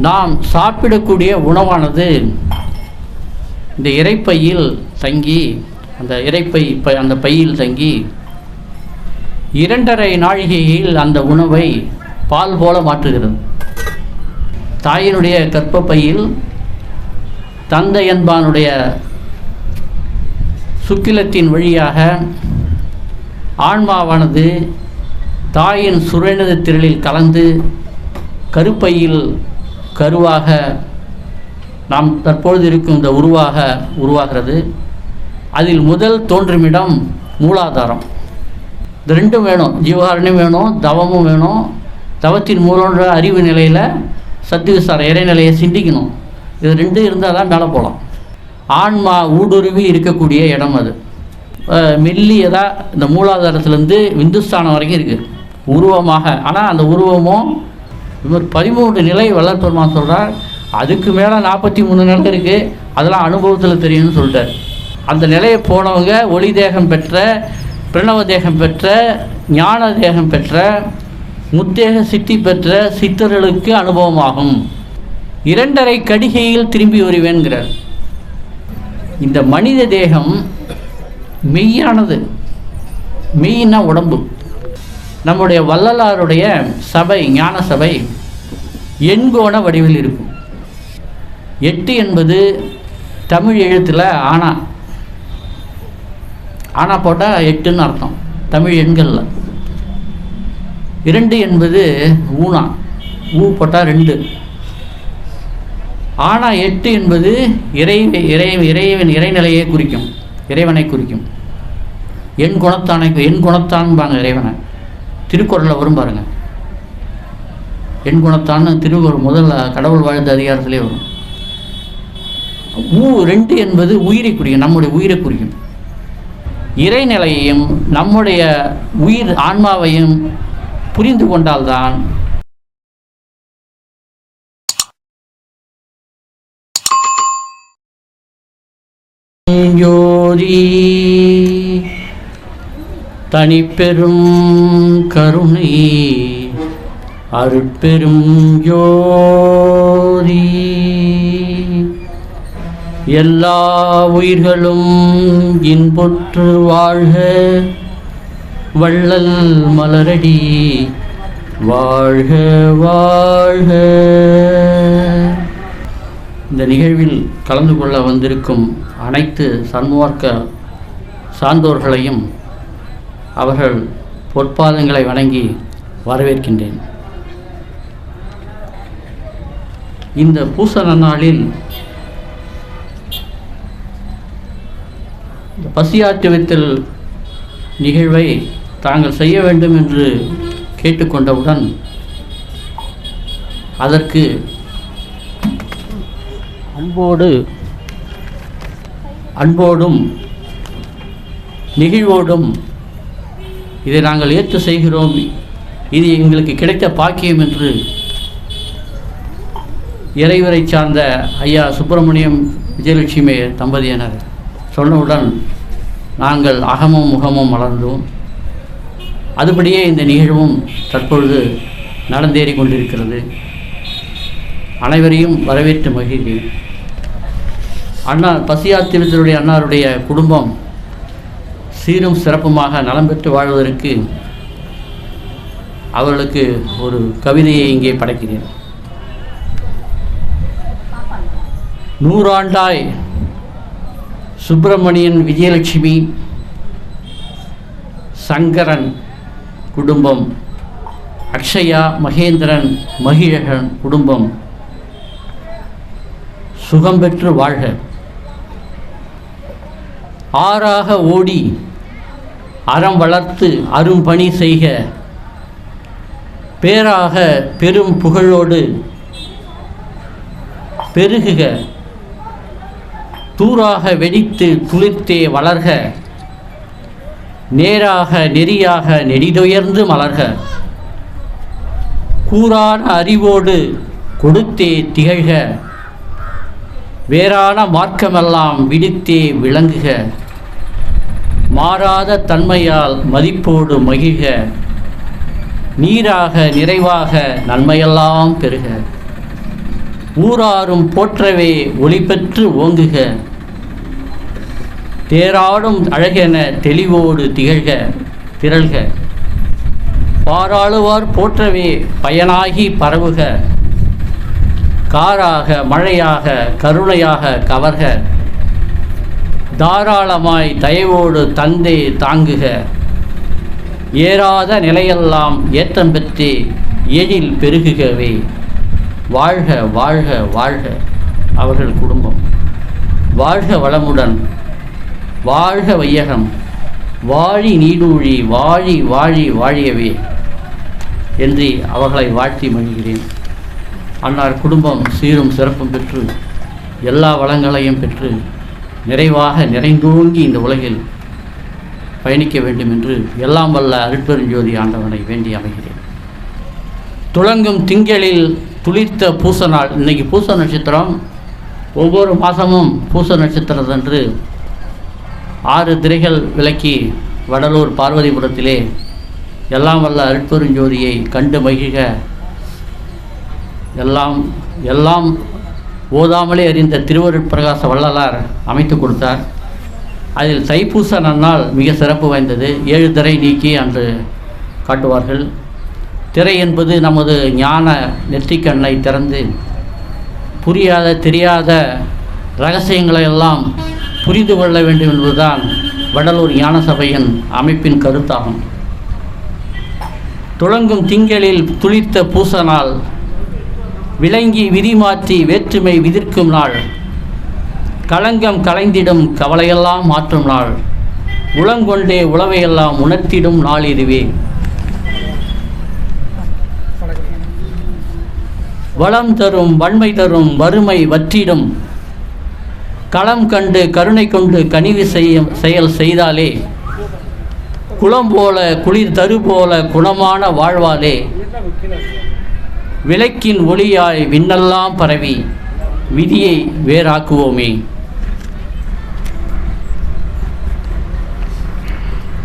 நாம் சாப்பிடக்கூடிய உணவானது இந்த இறைப்பையில் தங்கி அந்த இறைப்பை அந்த பையில் தங்கி இரண்டரை நாழிகையில் அந்த உணவை பால் போல மாற்றுகிறது. தாயினுடைய கற்பப்பையில் தந்தை என்பானுடைய சுக்கிலத்தின் வழியாக ஆன்மாவானது தாயின் சுரேனது திரளில் கலந்து கருப்பையில் கருவாக நாம் தற்பொழுது இருக்கும் இந்த உருவாக உருவாகிறது. அதில் முதல் தோன்றுமிடம் மூலாதாரம். இந்த ரெண்டும் வேணும். ஜீவகாரணியும் வேணும் தவமும் வேணும். தவத்தின் மூலன்ற அறிவு நிலையில் சத்து இறைநிலையை சிந்திக்கணும். இது ரெண்டும் இருந்தால் தான் மேலே போகலாம். ஆன்மா ஊடுருவி இருக்கக்கூடிய இடம் அது. மெல்லியதாக இந்த மூலாதாரத்துலேருந்து விந்துஸ்தானம் வரைக்கும் இருக்குது உருவமாக. ஆனால் அந்த உருவமும் இவர் பதிமூன்று நிலை வளர்ப்பெருமா சொல்கிறார் அதுக்கு மேலே நாற்பத்தி மூணு நிலை இருக்குது அதெல்லாம் அனுபவத்தில் தெரியும்னு சொல்லிட்டார். அந்த நிலையை போனவங்க ஒளி தேகம் பெற்ற பிரணவ தேகம் பெற்ற ஞான தேகம் பெற்ற முத்தேக சித்தி பெற்ற சித்தர்களுக்கு அனுபவமாகும். இரண்டரை கடிகையில் திரும்பி வருவேன்கிறார். இந்த மனித தேகம் மெய்யானது. மெய்னா உடம்பு. நம்முடைய வள்ளலாருடைய சபை ஞான சபை எண்கோண வடிவில் இருக்கும். எட்டு என்பது தமிழ் எழுத்தில் ஆனா. ஆனா போட்டால் எட்டுன்னு அர்த்தம் தமிழ் எண்களில். இரண்டு என்பது ஊனா. ஊ போட்டால் ரெண்டு. ஆனா எட்டு என்பது இறை இறை இறைவன் இறைநிலையை குறிக்கும் இறைவனை குறிக்கும். என் குணத்தானை என் குணத்தான்பாங்க இறைவனை. திருக்குறளில் வரும் பாருங்க. என் குணத்தான்னு திருக்குறள் முதல்ல கடவுள் வாழ்ந்த அதிகாரத்திலே வரும். ஊ ரெண்டு என்பது உயிரை குறிக்கும் நம்முடைய உயிரை குறிக்கும். இறைநிலையையும் நம்முடைய உயிர் ஆன்மாவையும் புரிந்து கொண்டால்தான் ஜோதி தனிப்பெரும் கருணை அருட்பெரும் ஜோதி. எல்லா உயிர்களும் இன்புற்று வாழ்க வள்ளல் மலரடி வாழ்க வாழ்க. இந்த நிகழ்வில் கலந்து கொள்ள வந்திருக்கும் அனைத்து சன்மார்க்க சார்ந்தோர்களையும் அவர்கள் பொற்பாதங்களை வணங்கி வரவேற்கின்றேன். இந்த பூசண நாளில் இந்த பசியாற்றுவித்தல் நிகழ்வை தாங்கள் செய்ய வேண்டும் என்று கேட்டுக்கொண்டவுடன் அதற்கு அன்போடு அன்போடும் நெகிழ்வோடும் இதை நாங்கள் ஏற்று செய்கிறோம். இது எங்களுக்கு கிடைத்த பாக்கியம் என்று இறைவரை சார்ந்த ஐயா சுப்பிரமணியம் விஜயலட்சுமி தம்பதியினர் சொன்னவுடன் நாங்கள் அகமும் முகமும் மலர்ந்தோம். அதுபடியே இந்த நிகழ்வும் தற்பொழுது நடந்தேறி கொண்டிருக்கிறது. அனைவரையும் வரவேற்று மகிழ்கிறேன். அண்ணா பசியாத்திரத்தினுடைய அன்னாருடைய குடும்பம் சீரும் சிறப்புமாக நலம் பெற்று வாழ்வதற்கு அவர்களுக்கு ஒரு கவிதையை இங்கே படைக்கிறேன். நூறாண்டாய் சுப்பிரமணியன் விஜயலட்சுமி சங்கரன் குடும்பம் அக்ஷயா மகேந்திரன் மகிழகன் குடும்பம் சுகம் பெற்று வாழ்க. ஆறாக ஓடி அறம் வளர்த்து அரும்பணி செய்க. பேராக பெரும் புகழோடு பெருகுக. தூராக வெடித்து துளிர்த்தே வளர்க. நேராக நெறியாக நெடிதுயர்ந்து மலர்க. கூறான அறிவோடு கொடுத்தே திகழ்க. வேறான மார்க்கமெல்லாம் விடுத்தே விளங்குக. மாறாத தன்மையால் மதிப்போடு மகிழ்க நீராக நிறைவாக நன்மையெல்லாம் பெறுக ஊராரும் போற்றவே ஒளி பெற்று ஓங்குக. தேராடும் அழகென தெளிவோடு திகழ்க திரள்க. பாராளுவார் போற்றவே பயனாகி பரவுக. காராக மழையாக கருணையாக கவர்க. தாராளமாய் தயவோடு தந்தே தாங்குக. ஏறாத நிலையெல்லாம் ஏற்றம் பெற்றே எழில் பெருகுகவே. வாழ்க வாழ்க வாழ்க. அவர்கள் குடும்பம். வாழ்க வளமுடன். வாழ்க வையகம். வாழி நீடூழி வாழி வாழி வாழியவே என்று அவர்களை வாழ்த்தி மகிழ்கிறேன். அன்னார் குடும்பம் சீரும் சிறப்பும் பெற்று எல்லா வளங்களையும் பெற்று நிறைவாக நிறைந்தோங்கி இந்த உலகில் பயணிக்க வேண்டும் என்று எல்லாம் வல்ல அருட்பெருஞ்சோதி ஆண்டவனை வேண்டி அமைகிறேன். துளங்கும் திங்களில் துளிர்த்த பூச நாள் இன்னைக்கு பூச நட்சத்திரம். ஒவ்வொரு மாதமும் பூச நட்சத்திரத்தன்று ஆறு திரைகள் விலக்கி வடலூர் பார்வதிபுரத்திலே எல்லாம் வல்ல அருட்பெருஞ்சோதியை கண்டு மகிழ்க. எல்லாம் எல்லாம் ஓதாமலே அறிந்த திருவருட்பிரகாச வள்ளலார் அமைத்து கொடுத்தார். அதில் தைப்பூச நன்னால் மிக சிறப்பு வாய்ந்தது. ஏழு திரை நீக்கி அன்று காட்டுவார்கள். திரை என்பது நமது ஞான நெற்றிக்கண்ணை திறந்து புரியாத தெரியாத ரகசியங்களை எல்லாம் புரிந்து கொள்ள வேண்டும் என்பதுதான் வடலூர் ஞான சபையின் அமைப்பின் கருத்தாகும். துளங்கும் திங்களில் துளிர்த்த பூசனால் விளங்கி விதி மாற்றி வேற்றுமை விதிர்க்கும் நாள். களங்கம் கலைந்திடும் கவலையெல்லாம் மாற்றும் நாள். உளங்கொண்டே உளவையெல்லாம் உணர்த்திடும் நாள் இதுவே. வளம் தரும் வன்மை தரும் வறுமை வற்றிடும். களம் கண்டு கருணை கொண்டு கனிவு செய்ய செயல் செய்தாலே. குளம் போல குளிர் தரு போல குணமான வாழ்வாலே. விளக்கின் ஒளியாய் விண்ணெல்லாம் பரவி விதியை வேறாக்குவோமே.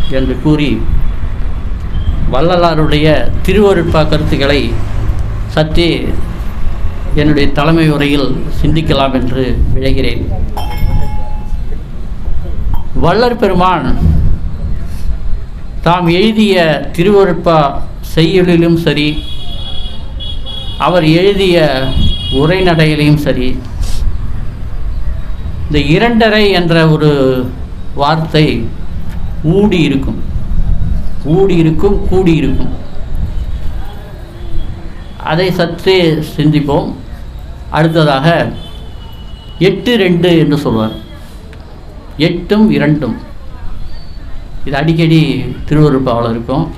என்று கூறி வள்ளலாருடைய திருவருட்பா கருத்துக்களை சற்றே என்னுடைய தலைமை உரையில் சிந்திக்கலாம் என்று விழைகிறேன். வள்ளர் பெருமான் தாம் எழுதிய திருவருட்பா செய்யுளிலும் சரி அவர் எழுதிய உரைநடையிலையும் சரி இந்த இரண்டரை என்ற ஒரு வார்த்தை ஊடி இருக்கும். ஊடி இருக்கும் கூடி இருக்கும். அதை சற்றே சிந்திப்போம். அடுத்ததாக எட்டு ரெண்டு என்று சொல்வார். எட்டும் இரண்டும். இது அடிக்கடி திருவருப்பாவில் இருக்கும்.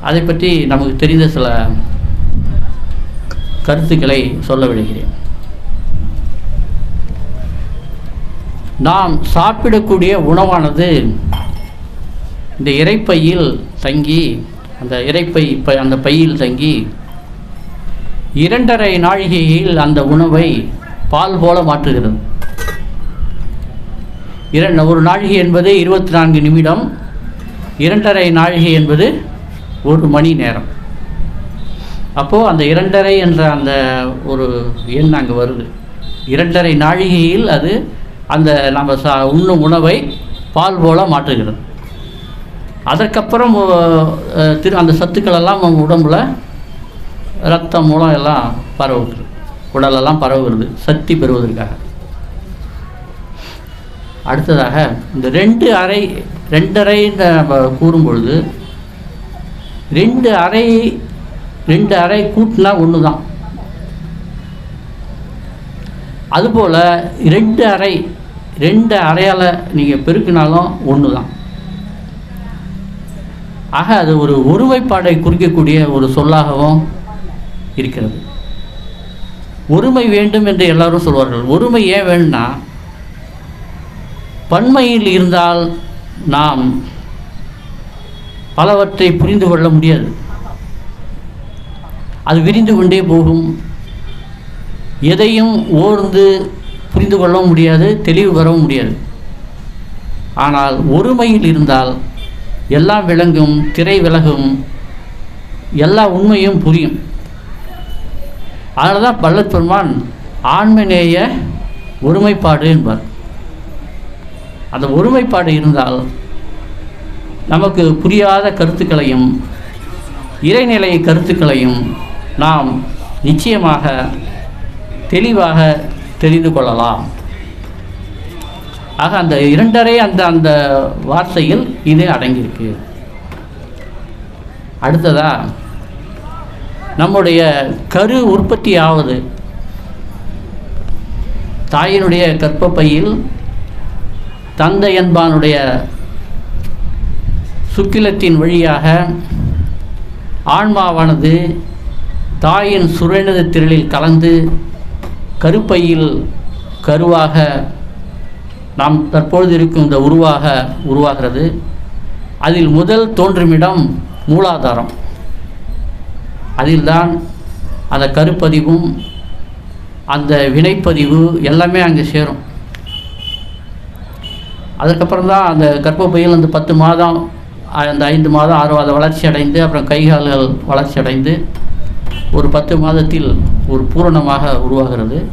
அதை பற்றி நமக்கு தெரிந்த சில கருத்துக்களை சொல்ல விடுகிறேன். நாம் சாப்பிடக்கூடிய உணவானது இந்த இறைப்பையில் தங்கி அந்த இறைப்பை அந்த பையில் தங்கி இரண்டரை நாழிகையில் அந்த உணவை பால் போல மாற்றுகிறது. இரண்டு ஒரு நாழிகை என்பது இருபத்தி நான்கு நிமிடம் இரண்டரை நாழிகை என்பது ஒரு மணி நேரம். அப்போது அந்த இரண்டரை என்ற அந்த ஒரு எண் அங்கே வருது. இரண்டரை நாழிகையில் அது அந்த நம்ம சா உண்ணும் உணவை பால் போல மாற்றுகிறது. அதற்கப்புறம் திரு அந்த சத்துக்கள் எல்லாம் நம்ம உடம்புல ரத்தம் மூலம் எல்லாம் பரவுகிறது. உடலெல்லாம் பரவுகிறது. சக்தி பெறுவதற்காக. அடுத்ததாக இந்த ரெண்டு அறை ரெண்டரை நம்ம கூறும்பொழுது ரெண்டு அறை ரெண்டு அறை கூட்டினா ஒன்று தான் அதுபோல் ரெண்டு அறை ரெண்டு அறையால் நீங்கள் பெருக்கினாலும் ஒன்று தான் ஆக அது ஒரு ஒருமைப்பாடை குறிக்கக்கூடிய ஒரு சொல்லாகவும் இருக்கிறது. ஒருமை வேண்டும் என்று எல்லாரும் சொல்வார்கள். ஒருமை ஏன் வேணும்னா பன்மையில் இருந்தால் நாம் பலவற்றை புரிந்து கொள்ள முடியாது. அது விரிந்து கொண்டே போகும். எதையும் ஓர்ந்து புரிந்து கொள்ளவும் முடியாது தெளிவு பெறவும் முடியாது. ஆனால் ஒருமையில் இருந்தால் எல்லாம் விளங்கும் திரை விலகும் எல்லா உண்மையும் புரியும். அதனால தான் பல்லத் பெருமான் ஆண்மநேய ஒருமைப்பாடு என்பார். அந்த ஒருமைப்பாடு இருந்தால் நமக்கு புரியாத கருத்துக்களையும் இறைநிலை கருத்துக்களையும் நாம் நிச்சயமாக தெளிவாக தெரிந்து கொள்ளலாம். ஆக அந்த இரண்டரை அந்த அந்த வார்த்தையில் இது அடங்கியிருக்கு. அடுத்ததா நம்முடைய கரு உற்பத்தி ஆவது தாயினுடைய கற்பப்பையில் தந்தை என்பானுடைய சுக்கிலத்தின் வழியாக ஆன்மாவானது தாயின் சுரேனத திரளில் கலந்து கருப்பையில் கருவாக நாம் தற்பொழுது இருக்கும் இந்த உருவாக உருவாகிறது. அதில் முதல் தோன்றுமிடம் மூலாதாரம். அதில்தான் அந்த கருப்பதிவும் அந்த வினைப்பதிவு எல்லாமே அங்கே சேரும். அதுக்கப்புறம் தான் அந்த கர்ப்பப்பையில் அந்த பத்து மாதம் அந்த ஐந்து மாதம் ஆறு மாதம் வளர்ச்சி அடைந்து அப்புறம் கைகால்கள் வளர்ச்சி அடைந்து ஒரு பத்து மாதத்தில் ஒரு பூரணமாக உருவாகிறது.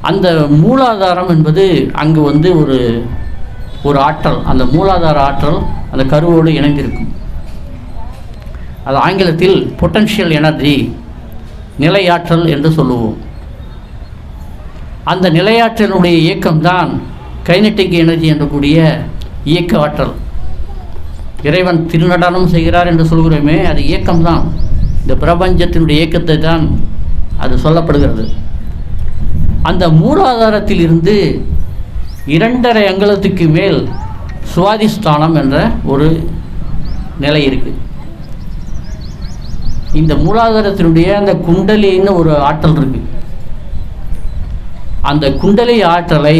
அந்த மூலாதாரம் என்பது அங்கு வந்து ஒரு ஒரு ஆற்றல் அந்த மூலாதார ஆற்றல் அந்த கருவோடு இணைந்திருக்கும். அது ஆங்கிலத்தில் பொட்டன்ஷியல் எனர்ஜி நிலையாற்றல் என்று சொல்லுவோம். அந்த நிலையாற்றலுடைய இயக்கம்தான் கைனட்டிக் எனர்ஜி என்றக்கூடிய இயக்க ஆற்றல். இறைவன் திருநடனம் செய்கிறார் என்று சொல்கிறோமே அது இயக்கம்தான். இந்த பிரபஞ்சத்தினுடைய இயக்கத்தை தான் அது சொல்லப்படுகிறது. அந்த மூலாதாரத்தில் இருந்து இரண்டரை அங்கலத்துக்கு மேல் சுவாதிஸ்தானம் என்ற ஒரு நிலை இருக்குது இந்த மூலாதாரத்தினுடைய அந்த குண்டலின்னு ஒரு ஆற்றல் இருக்கு. அந்த குண்டலி ஆற்றலை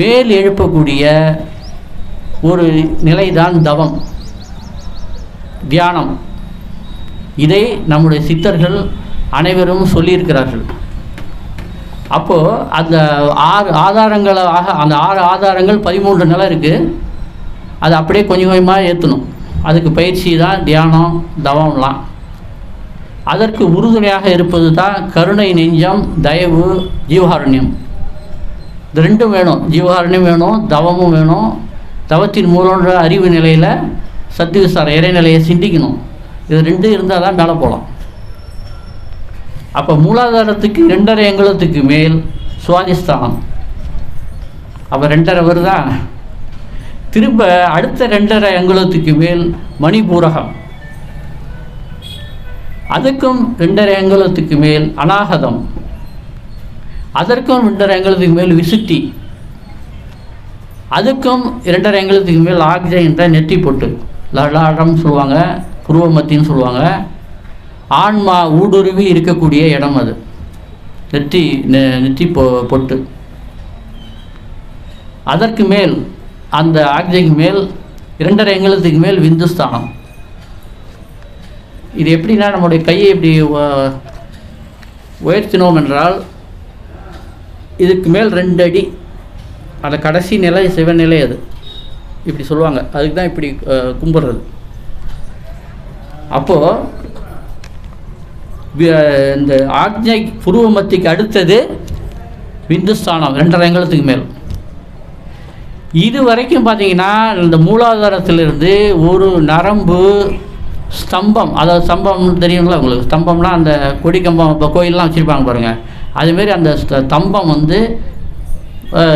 மேல் எழுப்பக்கூடிய ஒரு நிலைதான் தவம் தியானம். இதை நம்முடைய சித்தர்கள் அனைவரும் சொல்லியிருக்கிறார்கள். அப்போது அந்த ஆறு ஆதாரங்களாக அந்த ஆறு ஆதாரங்கள் பதிமூன்று நிலை இருக்குது அது அப்படியே கொஞ்சம் கொஞ்சமாக ஏற்றணும் அதுக்கு பயிற்சி தான் தியானம் தவம்லாம். அதற்கு உறுதுணையாக இருப்பது தான் கருணை நெஞ்சம் தயவு ஜீவகாருண்யம். இது ரெண்டும் வேணும். ஜீவகாருண்யம் வேணும் தவமும் வேணும். தவத்தின் மூலன்ற அறிவு நிலையில் சத்து இறைநிலையை சிந்திக்கணும். இது ரெண்டு இருந்தால் தான் மேலே போகலாம் அப்போ மூலாதாரத்துக்கு ரெண்டரை எங்குளத்துக்கு மேல் சுவாதிஸ்தானம். அப்போ ரெண்டரை வருதா? திரும்ப அடுத்த ரெண்டரை அங்குலத்துக்கு மேல் மணிபூரகம் அதுக்கும் ரெண்டரை அங்குலத்துக்கு மேல் அநாகதம். அதற்கும் ரெண்டரை அங்குலத்துக்கு மேல் விசுத்தி அதுக்கும் இரண்டரை அங்குலத்துக்கு மேல் ஆக்ஜை என்ற நெற்றி பொட்டு லலாடம் சொல்லுவாங்க. புருவமத்தின்னு சொல்லுவாங்க. ஆன்மா ஊடுருவி இருக்கக்கூடிய இடம் அது. நெற்றி நெ- நெற்றி பொ பொட்டு. அதற்கு மேல் அந்த ஆக்ஜைக்கு மேல் இரண்டரை அங்குலத்துக்கு மேல் விந்துஸ்தானம் இது எப்படின்னா நம்முடைய கையை இப்படி உயர்த்தினோம் என்றால் இதுக்கு மேல் ரெண்டு அடி அந்த கடைசி நிலை சிவநிலை அது. இப்படி சொல்லுவாங்க. அதுக்கு தான் இப்படி கும்பிட்றது. அப்போது இந்த ஆக்ஞை புருவமத்திக்கு அடுத்தது விந்துஸ்தானம் ரெண்டரை அங்குலத்துக்கு மேல். இது வரைக்கும் பார்த்தீங்கன்னா இந்த மூலாதாரத்திலிருந்து ஒரு நரம்பு ஸ்தம்பம் அதாவது ஸ்தம்பம் தெரியுங்களா உங்களுக்கு? ஸ்தம்பம்னா அந்த கொடி கம்பம் இப்போ கோயிலெலாம் வச்சுருப்பாங்க பாருங்கள் அதுமாரி அந்த ஸ்த- ஸ்தம்பம் வந்து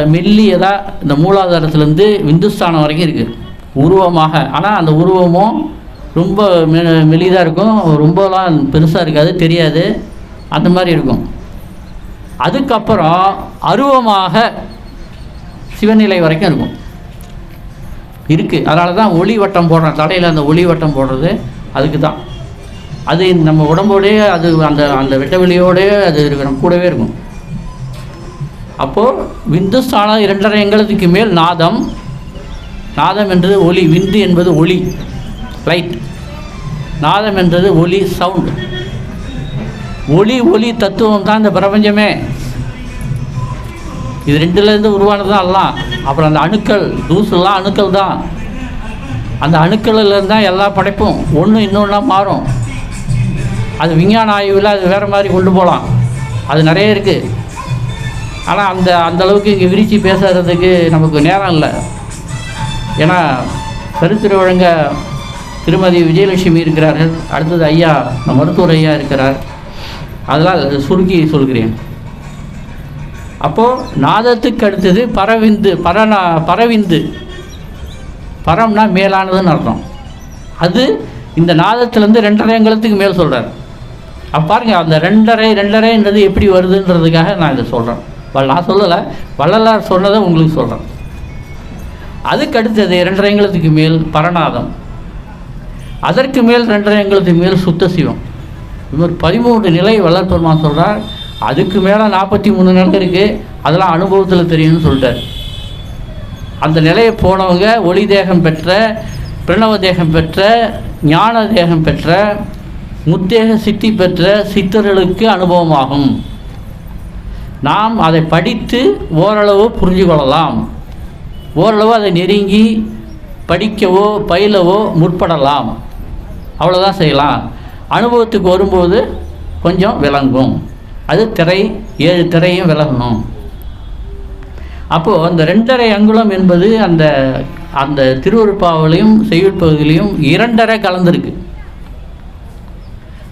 மெல்லியதாக இந்த மூலாதாரத்திலேருந்து விந்துஸ்தானம் வரைக்கும் இருக்குது உருவமாக. ஆனால் அந்த உருவமும் ரொம்ப மெ மெலிதாக இருக்கும். ரொம்பலாம் பெருசாக இருக்காது தெரியாது. அந்த மாதிரி இருக்கும். அதுக்கப்புறம் அருவமாக சிவநிலை வரைக்கும் இருக்கும். இருக்குது அதனால தான் ஒளி வட்டம் போடுறோம் தலையில் அந்த ஒளி வட்டம் போடுறது அதுக்கு தான் அது நம்ம உடம்போடயே அது அந்த அந்த வெட்டவெளியோடயே அது இருக்கிற கூடவே இருக்கும். அப்போது விந்துஸ்தானம் இரண்டரை எங்களுக்கு மேல் நாதம். நாதம் என்றது ஒளி விந்து என்பது ஒளி. லைட் நாதம் என்றது ஒளி சவுண்ட் ஒளி ஒளி தத்துவம் தான் இந்த பிரபஞ்சமே. இது ரெண்டுலேருந்து உருவானது தான் எல்லாம். அப்புறம் அந்த அணுக்கள் தூசுலாம் அணுக்கள் தான். அந்த அணுக்கள்லேருந்து தான் எல்லா படைப்பும் ஒன்று இன்னொன்றா மாறும். அது விஞ்ஞான ஆய்வில் அது வேறு மாதிரி கொண்டு போகலாம் அது நிறைய இருக்குது ஆனால் அந்த அந்த அளவுக்கு இங்கே விரித்து பேசுறதுக்கு நமக்கு நேரம் இல்லை. ஏன்னா கருத்துரை வழங்க திருமதி விஜயலட்சுமி இருக்கிறார்கள். அடுத்தது ஐயா மருத்துவர் ஐயா இருக்கிறார். அதெல்லாம் சுருக்கி சொல்கிறேன். அப்போது நாதத்துக்கு அடுத்தது பரவிந்து பரநா பரவிந்து. பரம்னா மேலானதுன்னு அர்த்தம். அது இந்த நாதத்துலேருந்து ரெண்டரை அங்கலத்துக்கு மேல் சொல்கிறார் அப்போ பாருங்க அந்த ரெண்டரை ரெண்டரைன்றது எப்படி வருதுன்றதுக்காக நான் இதை சொல்கிறேன் நான் சொல்லலை. வள்ளலார் சொன்னதை உங்களுக்கு சொல்கிறேன் அதுக்கு அடுத்தது ரெண்டரை அங்கலத்துக்கு மேல் பரநாதம். அதற்கு மேல் ரெண்டரை எங்களுக்கு மேல் சுத்த சிவம். இவர் பதிமூன்று நிலை வள்ளல் சொல்கிறார் அதுக்கு மேலே நாற்பத்தி மூணு நிலை இருக்குது அதெல்லாம் அனுபவத்தில் தெரியும்னு சொல்லிட்டார். அந்த நிலையை போனவங்க ஒளி தேகம் பெற்ற பிரணவ தேகம் பெற்ற ஞான தேகம் பெற்ற முத்தேக சித்தி பெற்ற சித்தர்களுக்கு அனுபவமாகும். நாம் அதை படித்து ஓரளவு புரிஞ்சு கொள்ளலாம். ஓரளவு அதை நெருங்கி படிக்கவோ பயிலவோ முற்படலாம். அவ்வளோதான் செய்யலாம். அனுபவத்துக்கு வரும்போது கொஞ்சம் விளங்கும். அது திரை ஏழு திரையும் விலகணும். அப்போது அந்த ரெண்டரை அங்குலம் என்பது அந்த அந்த திருவருப்பாவிலையும் செய்யுள் பகுதியிலையும் இரண்டரை கலந்துருக்கு.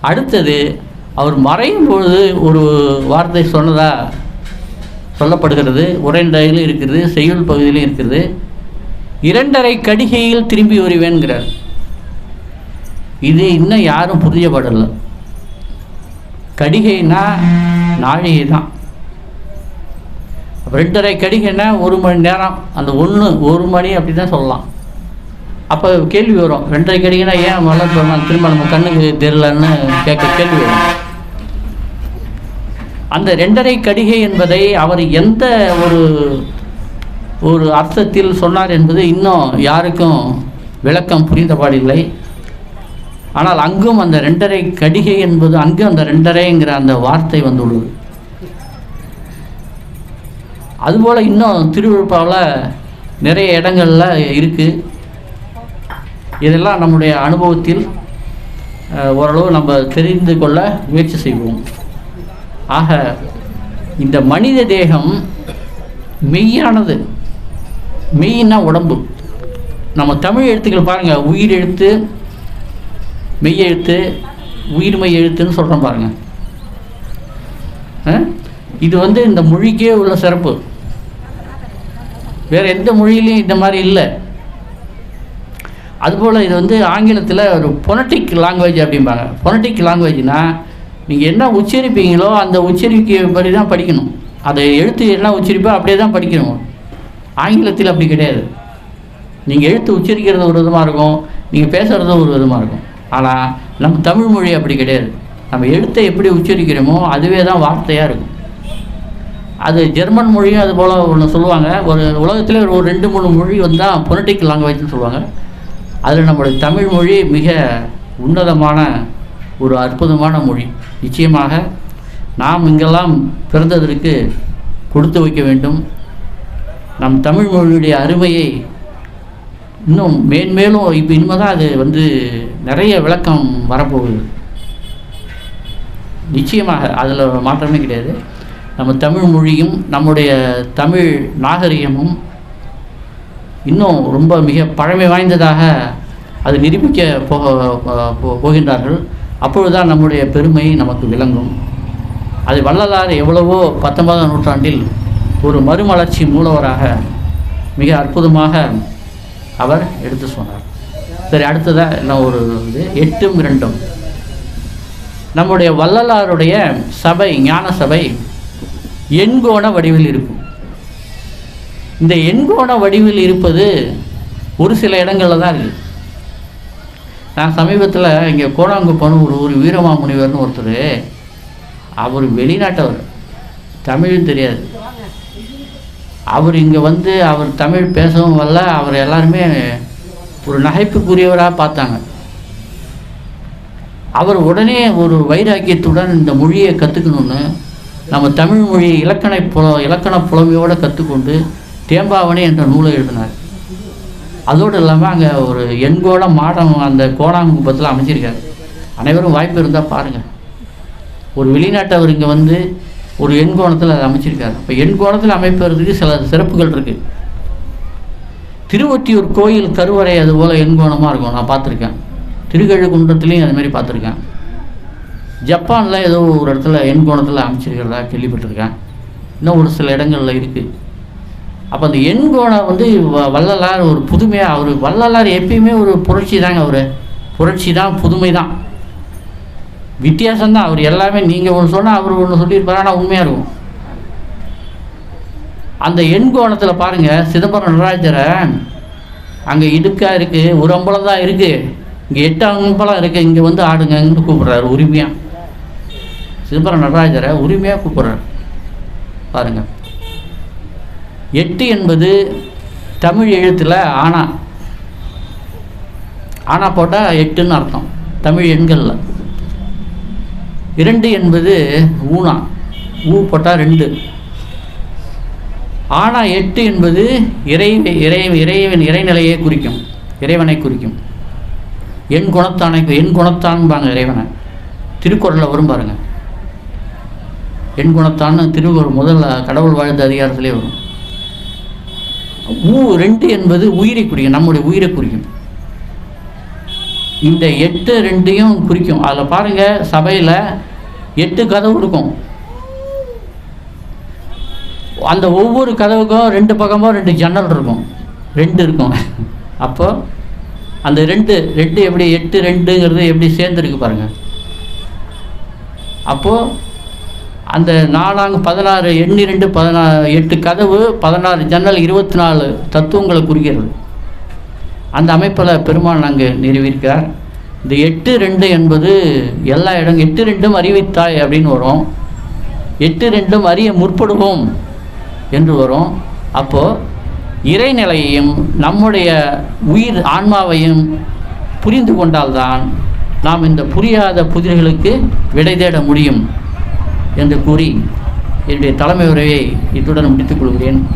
அடுத்தது அவர் மறையும் பொழுது ஒரு வார்த்தை சொன்னதா சொல்லப்படுகிறது. உரைநடையிலும் இருக்கிறது செய்யுள் பகுதியிலும் இருக்கிறது. இரண்டரை கடிகையில் திரும்பி வருவேன்கிறார். இது இன்னும் யாரும் புரியப்படலை. கடிகைனா நாழிகை தான் ரெண்டரை கடிகைனா ஒரு மணி நேரம். அந்த ஒன்று ஒரு மணி அப்படி தான் சொல்லலாம். அப்போ கேள்வி வரும். ரெண்டரை கடிகைனா ஏன் வளர்த்து திரும்ப நம்ம கண்ணுக்கு தெரிலன்னு கேட்க கேள்வி வரும். அந்த ரெண்டரை கடிகை என்பதை அவர் எந்த ஒரு ஒரு அர்த்தத்தில் சொன்னார் என்பது இன்னும் யாருக்கும் விளக்கம் புரிந்தபாடில்லை ஆனால் அங்கும் அந்த ரெண்டரை கடிகை என்பது அங்கும் அந்த ரெண்டரைங்கிற அந்த வார்த்தை வந்துள்ளது. அதுபோல் இன்னும் திருவிழுப்பாவில் நிறைய இடங்கள்ல இருக்குது இதெல்லாம் நம்முடைய அனுபவத்தில் ஓரளவு நம்ம தெரிந்து கொள்ள முயற்சி செய்வோம். ஆக இந்த மனித தேகம் மெய்யானது. மெய்னா உடம்பு. நம்ம தமிழ் எழுத்துக்கள் பாருங்கள் உயிர் எழுத்து மெய் எழுத்து உயிர்மை எழுத்துன்னு சொல்கிறோம் பாருங்க. ஆ? இது வந்து இந்த மொழிக்கே உள்ள சிறப்பு. வேறு எந்த மொழியிலையும் இந்த மாதிரி இல்லை. அதுபோல் இது வந்து ஆங்கிலத்தில் ஒரு பொனட்டிக் லாங்குவேஜ் அப்படிம்பாங்க. பொனட்டிக் லாங்குவேஜ்னால் நீங்கள் என்ன உச்சரிப்பீங்களோ அந்த உச்சரிக்கப்படி தான் படிக்கணும். அதை எழுத்து என்ன உச்சரிப்போ அப்படியே தான் படிக்கணும். ஆங்கிலத்தில் அப்படி கிடையாது. நீங்கள் எழுத்து உச்சரிக்கிறது ஒரு விதமாக இருக்கும் நீங்கள் பேசுகிறதும் ஒரு விதமாக இருக்கும். ஆனால் நம்ம தமிழ் மொழி அப்படி கிடையாது. நம்ம எழுத்தை எப்படி உச்சரிக்கிறோமோ அதுவே தான் வார்த்தையாக இருக்கும். அது ஜெர்மன் மொழியும் அது போல் ஒன்று சொல்லுவாங்க. ஒரு உலகத்தில் ஒரு ரெண்டு மூணு மொழி வந்தால் பொலிட்டிக் லாங்குவேஜ்னு சொல்லுவாங்க. அதில் நம்மளுடைய தமிழ் மொழி மிக உன்னதமான ஒரு அற்புதமான மொழி. நிச்சயமாக நாம் இங்கெல்லாம் பிறந்ததற்கு கொடுத்து வைக்க வேண்டும். நம் தமிழ் மொழியுடைய அருமையை இன்னும் மேன்மேலும் இப்போ இனிமே தான் அது வந்து நிறைய விளக்கம் வரப்போகுது. நிச்சயமாக அதில் மாற்றமே கிடையாது. நம்ம தமிழ் மொழியும் நம்முடைய தமிழ் நாகரிகமும் இன்னும் ரொம்ப மிக பழமை வாய்ந்ததாக அது நிரூபிக்க போக போ- போகின்றார்கள். அப்பொழுதுதான் நம்முடைய பெருமை நமக்கு விளங்கும். அது வள்ளலார் எவ்வளவோ பத்தொன்பதாம் நூற்றாண்டில் ஒரு மறுமலர்ச்சி மூலவராக மிக அற்புதமாக அவர் எடுத்து சொன்னார். சரி அடுத்ததாக என்ன ஒரு இது எட்டும் இரண்டும். நம்முடைய வள்ளலாருடைய சபை ஞான சபை எண்கோண வடிவில் இருக்கும். இந்த எண்கோண வடிவில் இருப்பது ஒரு சில இடங்களில் தான் இருக்குது நான் சமீபத்தில் இங்கே கோடாங்குப்பம் ஒரு ஒரு வீரமாமுனிவர்னு ஒருத்தர் அவர் வெளிநாட்டவர். தமிழும் தெரியாது. அவர் இங்கே வந்து அவர் தமிழ் பேசவும் வரல அவர் எல்லாருமே ஒரு நகைப்புக்குரியவராக பார்த்தாங்க. அவர் உடனே ஒரு வைராக்கியத்துடன் இந்த மொழியை கற்றுக்கணுன்னு நம்ம தமிழ் மொழி இலக்கண புல இலக்கண புலமையோடு கற்றுக்கொண்டு தேம்பாவணி என்ற நூலை எழுதினார். அதோடு இல்லாமல் அங்கே ஒரு எண்கோள மாடம் அந்த கோடாங்குப்பத்தில் அமைச்சிருக்காரு அனைவரும் வாய்ப்பு இருந்தால் பாருங்கள் ஒரு வெளிநாட்டவர் இங்கே வந்து ஒரு எண்கோணத்தில் அதை அமைச்சிருக்காரு. இப்போ எண்கோணத்தில் அமைப்பதற்கு சில சிறப்புகள் இருக்குது திருவொற்றியூர் கோயில் கருவறை அது போல் எண்கோணமாக இருக்கும். நான் பார்த்துருக்கேன். திருக்கழுகுன்றத்துலேயும் அதுமாரி பார்த்துருக்கேன். ஜப்பானில் ஏதோ ஒரு இடத்துல எண்கோணத்தில் அமைச்சிருக்கிறதா கேள்விப்பட்டிருக்கேன். இன்னும் ஒரு சில இடங்களில் இருக்குது அப்போ அந்த எண்கோணம் வந்து வ- வள்ளலார் ஒரு புதுமையாக அவர் வள்ளலார் எப்பயுமே ஒரு புரட்சி தாங்க அவர். புரட்சி தான் புதுமை தான். வித்தியாசம்தான் அவர் எல்லாமே நீங்கள் ஒன்று சொன்னால் அவர் ஒன்று சொல்லியிருப்பார் ஆனால் உண்மையாக இருக்கும். அந்த எண்கோணத்தில் பாருங்கள் சிதம்பரம் நடராஜரை அங்கே இடுக்காக இருக்குது ஒரு அம்பலம் தான் இருக்குது இங்கே எட்டு அம்பலம் இருக்குது இங்கே வந்து ஆடுங்கன்னு கூப்பிட்றாரு உரிமையாக சிதம்பரம் நடராஜரை உரிமையாக கூப்பிட்றாரு. பாருங்கள் எட்டு என்பது தமிழ் எழுத்தில் ஆனா. ஆனா போட்டால் எட்டுன்னு அர்த்தம் தமிழ் எண்களில். இரண்டு என்பது ஊனா. ஊ போட்டால் ரெண்டு. ஆனால் எட்டு என்பது இறை இறை இறைவன் இறைநிலையை குறிக்கும் இறைவனை குறிக்கும். என் குணத்தானை என் குணத்தான்பாங்க இறைவனை. திருக்குறளில் வரும் பாருங்கள் என் குணத்தான்னு திருக்குறள் முதல்ல கடவுள் வாழ்ந்த அதிகாரத்திலே வரும். ஊ ரெண்டு என்பது உயிரை குறிக்கும் நம்முடைய உயிரை குறிக்கும். இந்த எட்டு ரெண்டையும் குறிக்கும். அதில் பாருங்கள் சபையில் எட்டு கதவு இருக்கும். அந்த ஒவ்வொரு கதவுக்கும் ரெண்டு பக்கமும் ரெண்டு ஜன்னல் இருக்கும். ரெண்டு இருக்கும். அப்போது அந்த ரெண்டு ரெண்டு எப்படி எட்டு ரெண்டுங்கிறது எப்படி சேர்ந்துருக்கு பாருங்கள் அப்போது அந்த நாலாங்கு பதினாறு எண்ணி ரெண்டு பதினாறு எட்டு கதவு பதினாறு ஜன்னல் இருபத்தி நாலு தத்துவங்களை குறிக்கிறது. அந்த அமைப்பில் பெருமாள் அங்கே நிறுவியிருக்கிறார். இந்த எட்டு ரெண்டு என்பது எல்லா இடம் எட்டு ரெண்டும் அறிவித்தாய் அப்படின்னு வரும். எட்டு ரெண்டும் அறிய முற்படுவோம். என்று வரும். அப்போது இறைநிலையையும் நம்முடைய உயிர் ஆன்மாவையும் புரிந்து கொண்டால்தான் நாம் இந்த புரியாத புதிர்களுக்கு விடை தேட முடியும் என்று கூறி என்னுடைய தலைமை உரையை இத்துடன் முடித்துக் கொள்கிறேன்.